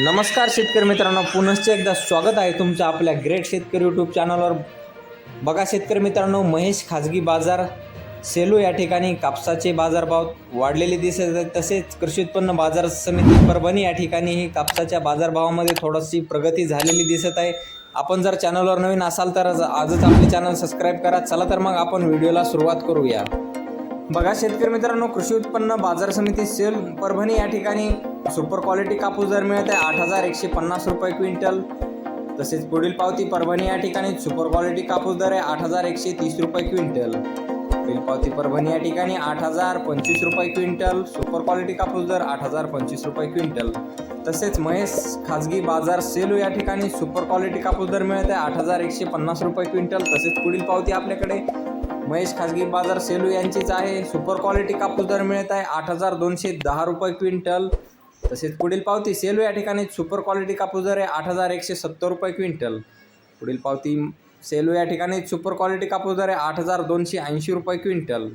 नमस्कार शेतकरी मित्रांनो पुनश्च एकदा स्वागत आहे तुमचं आपल्या ग्रेट शेतकरी यूट्यूब चॅनलवर बघा शेतकरी मित्रांनो महेश खाजगी बाजार सेलू या ठिकाणी कापसाचे बाजारभाव वाढलेले दिसत आहेत. तसेच कृषी उत्पन्न बाजार समिती परभणी या ठिकाणी ही कापसाच्या बाजारभावामध्ये थोडीशी प्रगती झालेली दिसत आहे. आपण जर चॅनलवर नवीन असाल तर आजच आपले चॅनल सबस्क्राईब करा. चला तर मग आपण व्हिडिओला सुरुवात करूया. बघा शेतकरी मित्रांनो कृषी उत्पन्न बाजार समिती सेल परभणी या ठिकाणी सुपर क्वालिटी कापूस दर मिळत आहे आठ हजार एकशे पन्नास रुपये क्विंटल. तसेच पुढील पावती परभणी या ठिकाणी सुपर क्वालिटी कापूस दर आहे आठ हजार एकशे तीस रुपये क्विंटल. पुढील पावती परभणी या ठिकाणी आठ हजार पंचवीस रुपये क्विंटल. सुपर क्वालिटी कापूस दर आठ हजार पंचवीस रुपये क्विंटल. तसेच महेश खाजगी बाजार सेलू या ठिकाणी सुपर क्वालिटी कापूस दर मिळत आहे आठ हजार एकशे पन्नास रुपये क्विंटल. तसेच पुढील पावती आपल्याकडे महेश खाजगी बाजार सेलू यांचीच आहे. सुपर क्वालिटी कापूस दर मिळत आहे आठ हजार दोनशे दहा रुपये क्विंटल. तसेच पुढील पावती सेलू या ठिकाणी सुपर क्वालिटी कापूस दर आहे आठ हजार एकशे सत्तर रुपये क्विंटल. पुढील पावती सेलू या ठिकाणी सुपर क्वालिटी कापूस दर आहे आठ हजार दोनशे ऐंशी रुपये क्विंटल.